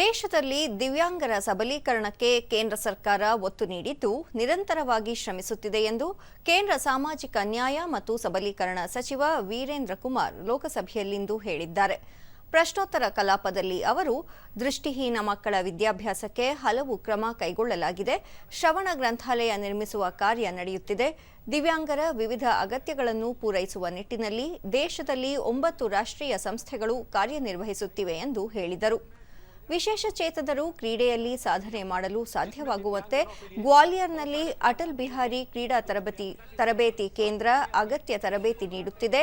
ದೇಶದಲ್ಲಿ ದಿವ್ಯಾಂಗರ ಸಬಲೀಕರಣಕ್ಕೆ ಕೇಂದ್ರ ಸರ್ಕಾರ ಒತ್ತು ನೀಡಿದ್ದು ನಿರಂತರವಾಗಿ ಶ್ರಮಿಸುತ್ತಿದೆ ಎಂದು ಕೇಂದ್ರ ಸಾಮಾಜಿಕ ನ್ಯಾಯ ಮತ್ತು ಸಬಲೀಕರಣ ಸಚಿವ ವೀರೇಂದ್ರ ಕುಮಾರ್ ಲೋಕಸಭೆಯಲ್ಲಿಂದು ಹೇಳಿದ್ದಾರೆ. ಪ್ರಶ್ನೋತ್ತರ ಕಲಾಪದಲ್ಲಿ ಅವರು, ದೃಷ್ಟಿಹೀನ ಮಕ್ಕಳ ವಿದ್ಯಾಭ್ಯಾಸಕ್ಕೆ ಹಲವು ಕ್ರಮ ಕೈಗೊಳ್ಳಲಾಗಿದೆ. ಶ್ರವಣ ಗ್ರಂಥಾಲಯ ನಿರ್ಮಿಸುವ ಕಾರ್ಯ ನಡೆಯುತ್ತಿದೆ. ದಿವ್ಯಾಂಗರ ವಿವಿಧ ಅಗತ್ಯಗಳನ್ನು ಪೂರೈಸುವ ನಿಟ್ಟಿನಲ್ಲಿ ದೇಶದಲ್ಲಿ ಒಂಬತ್ತು ರಾಷ್ಟ್ರೀಯ ಸಂಸ್ಥೆಗಳು ಕಾರ್ಯನಿರ್ವಹಿಸುತ್ತಿವೆ ಎಂದು ಹೇಳಿದರು. ವಿಶೇಷ ಚೇತನರು ಕ್ರೀಡೆಯಲ್ಲಿ ಸಾಧನೆ ಮಾಡಲು ಸಾಧ್ಯವಾಗುವಂತೆ ಗ್ವಾಲಿಯರ್ನಲ್ಲಿ ಅಟಲ್ ಬಿಹಾರಿ ಕ್ರೀಡಾ ತರಬೇತಿ ತರಬೇತಿ ಕೇಂದ್ರ ಅಗತ್ಯ ತರಬೇತಿ ನೀಡುತ್ತಿದೆ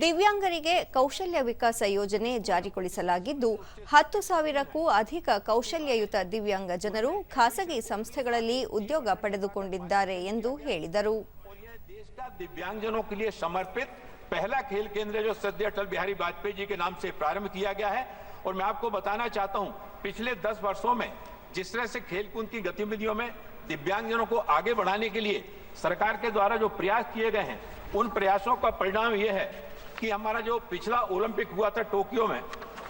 ದಿವ್ಯಾಂಗರಿಗೆ ಕೌಶಲ್ಯ ವಿಕಾಸ ಯೋಜನೆ ಜಾರಿಗೊಳಿಸಲಾಗಿದ್ದು ಹತ್ತು ಸಾವಿರಕ್ಕೂ ಅಧಿಕ ಕೌಶಲ್ಯಯುತ ದಿವ್ಯಾಂಗ ಜನರು ಖಾಸಗಿ ಸಂಸ್ಥೆಗಳಲ್ಲಿ ಉದ್ಯೋಗ ಪಡೆದುಕೊಂಡಿದ್ದಾರೆ ಎಂದು ಹೇಳಿದರು और यह देश का दिव्यांगजनों के लिए समर्पित पहला खेल केंद्र है जो सद्य अटल बिहारी वाजपेयी जी के नाम से प्रारंभ किया गया है और मैं आपको बताना चाहता हूँ, पिछले 10 वर्षों में जिस तरह से खेलकूद की गतिविधियों में दिव्यांगजनों को आगे बढ़ाने के लिए सरकार के द्वारा जो प्रयास किए गए हैं, उन प्रयासों का परिणाम यह है कि हमारा जो पिछला ओलंपिक हुआ था टोक्यो में,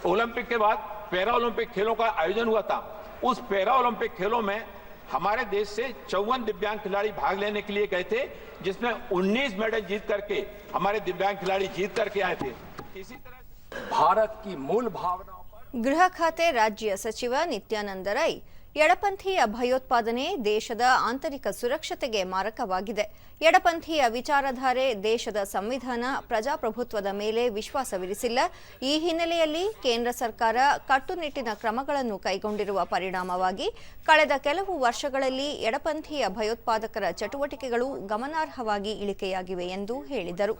ओलंपिक के बाद पैरा ओलंपिक खेलों का आयोजन हुआ था। उस पैरा ओलंपिक खेलों में हमारे देश से चौवन दिव्यांग खिलाड़ी भाग लेने के लिए गए थे, जिसमें 19 मेडल जीत करके हमारे दिव्यांग खिलाड़ी जीत करके आए थे। इसी तरह भारत की मूल भावनाओं पर ಗೃಹ ಖಾತೆ ರಾಜ್ಯ ಸಚಿವ ನಿತ್ಯಾನಂದ ರೈ ಎಡಪಂಥೀಯ ಭಯೋತ್ಪಾದನೆ ದೇಶದ ಆಂತರಿಕ ಸುರಕ್ಷತೆಗೆ ಮಾರಕವಾಗಿದೆ. ಎಡಪಂಥೀಯ ವಿಚಾರಧಾರೆ ದೇಶದ ಸಂವಿಧಾನ ಪ್ರಜಾಪ್ರಭುತ್ವದ ಮೇಲೆ ವಿಶ್ವಾಸವಿರಿಸಿಲ್ಲ. ಈ ಹಿನ್ನೆಲೆಯಲ್ಲಿ ಕೇಂದ್ರ ಸರ್ಕಾರ ಕಟ್ಟುನಿಟ್ಟಿನ ಕ್ರಮಗಳನ್ನು ಕೈಗೊಂಡಿರುವ ಪರಿಣಾಮವಾಗಿ ಕಳೆದ ಕೆಲವು ವರ್ಷಗಳಲ್ಲಿ ಎಡಪಂಥೀಯ ಭಯೋತ್ಪಾದಕರ ಚಟುವಟಿಕೆಗಳು ಗಮನಾರ್ಹವಾಗಿ ಇಳಿಕೆಯಾಗಿವೆ ಎಂದು ಹೇಳಿದರು.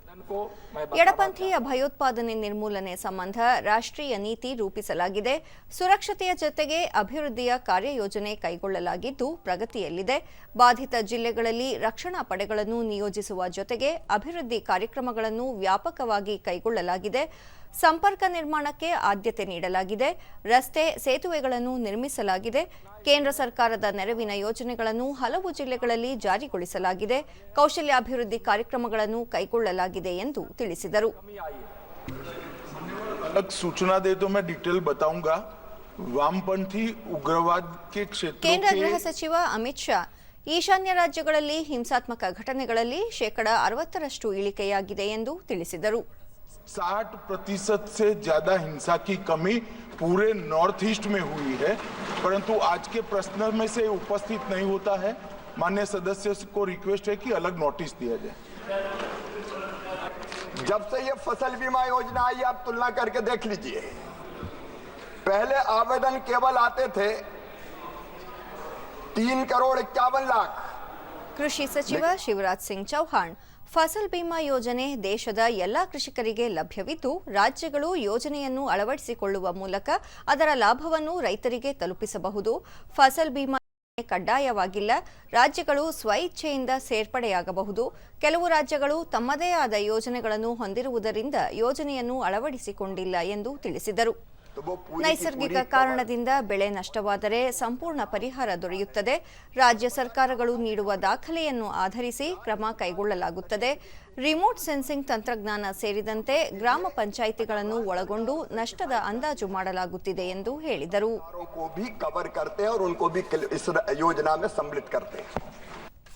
ಎಡಪಂಥೀಯ ಭಯೋತ್ಪಾದನೆ ನಿರ್ಮೂಲನೆ ಸಂಬಂಧ ರಾಷ್ಟ್ರೀಯ ನೀತಿ ರೂಪಿಸಲಾಗಿದೆ. ಸುರಕ್ಷತೆಯ ಜೊತೆಗೆ ಅಭಿವೃದ್ಧಿಯ ಕಾರ್ಯಯೋಜನೆ ಕೈಗೊಳ್ಳಲಾಗಿದ್ದು ಪ್ರಗತಿಯಲ್ಲಿದೆ. ಬಾಧಿತ ಜಿಲ್ಲೆಗಳಲ್ಲಿ ರಕ್ಷಣಾ ಪಡೆಗಳನ್ನು ನಿಯೋಜಿಸುವ ಜೊತೆಗೆ ಅಭಿವೃದ್ಧಿ ಕಾರ್ಯಕ್ರಮಗಳನ್ನು ವ್ಯಾಪಕವಾಗಿ ಕೈಗೊಳ್ಳಲಾಗಿದೆ. ಸಂಪರ್ಕ ನಿರ್ಮಾಣಕ್ಕೆ ಆದ್ಯತೆ ನೀಡಲಾಗಿದೆ. ರಸ್ತೆ ಸೇತುವೆಗಳನ್ನು ನಿರ್ಮಿಸಲಾಗಿದೆ. ಕೇಂದ್ರ ಸರ್ಕಾರದ ನೆರವಿನ ಯೋಜನೆಗಳನ್ನು ಹಲವು ಜಿಲ್ಲೆಗಳಲ್ಲಿ ಜಾರಿಗೊಳಿಸಲಾಗಿದೆ. ಕೌಶಲ್ಯಾಭಿವೃದ್ಧಿ ಕಾರ್ಯಕ್ರಮಗಳನ್ನು ಕೈಗೊಳ್ಳಲಾಗಿದೆ ಎಂದು ತಿಳಿಸಿದರು. कमी आई है अलग सूचना दे तो मैं डिटेल बताऊंगा वामपंथी उग्रवाद के क्षेत्रों ಕೇಂದ್ರ के ಗೃಹ ಸಚಿವ ಅಮಿತ್ ಶಾ ಈಶಾನ್ಯ ರಾಜ್ಯಗಳಲ್ಲಿ ಹಿಂಸಾತ್ಮಕ ಘಟನೆಗಳಲ್ಲಿ ಶೇಕಡ ಅರವತ್ತರಷ್ಟು ಇಳಿಕೆಯಾಗಿದೆ ಎಂದು ತಿಳಿಸಿದರು 60 प्रतिशत से ज्यादा हिंसा की कमी पूरे नॉर्थ ईस्ट में हुई है परंतु आज के प्रश्न में से उपस्थित नहीं होता है मान्य सदस्य को रिक्वेस्ट है कि अलग नोटिस दिया जाए जब से ये फसल बीमा योजना आई आप तुलना करके देख लीजिए पहले आवेदन केवल आते थे तीन करोड़ इक्यावन लाख ಕೃಷಿ ಸಚಿವ ಶಿವರಾಜ್ ಸಿಂಗ್ ಚೌಹಾಣ್ ಫಸಲ್ ಬಿಮಾ ಯೋಜನೆ ದೇಶದ ಎಲ್ಲಾ ಕೃಷಿಕರಿಗೆ ಲಭ್ಯವಿದ್ದು ರಾಜ್ಯಗಳು ಯೋಜನೆಯನ್ನು ಅಳವಡಿಸಿಕೊಳ್ಳುವ ಮೂಲಕ ಅದರ ಲಾಭವನ್ನು ರೈತರಿಗೆ ತಲುಪಿಸಬಹುದು ಫಸಲ್ ಬಿಮಾ ಯೋಜನೆ ಕಡ್ಡಾಯವಾಗಿಲ್ಲ ರಾಜ್ಯಗಳು ಸ್ವಇಚ್ಛೆಯಿಂದ ಸೇರ್ಪಡೆಯಾಗಬಹುದು ಕೆಲವು ರಾಜ್ಯಗಳು ತಮ್ಮದೇ ಆದ ಯೋಜನೆಗಳನ್ನು ಹೊಂದಿರುವುದರಿಂದ ಯೋಜನೆಯನ್ನು ಅಳವಡಿಸಿಕೊಂಡಿಲ್ಲ ಎಂದು ತಿಳಿಸಿದರು तो वो पूरी की ನೈಸರ್ಗಿಕ ಕಾರಣದಿಂದ ಬೆಳೆ ನಷ್ಟವಾದರೆ ಸಂಪೂರ್ಣ ಪರಿಹಾರ ದೊರೆಯುತ್ತದೆ. ರಾಜ್ಯ ಸರ್ಕಾರಗಳು ನೀಡುವ ದಾಖಲೆಯನ್ನು ಆಧರಿಸಿ ಕ್ರಮ ಕೈಗೊಳ್ಳಲಾಗುತ್ತದೆ. ರಿಮೋಟ್ ಸೆನ್ಸಿಂಗ್ ತಂತ್ರಜ್ಞಾನ ಸೇರಿದಂತೆ ಗ್ರಾಮ ಪಂಚಾಯಿತಿಗಳನ್ನು ಒಳಗೊಂಡು ನಷ್ಟದ ಅಂದಾಜು ಮಾಡಲಾಗುತ್ತಿದೆ ಎಂದು ಹೇಳಿದರು.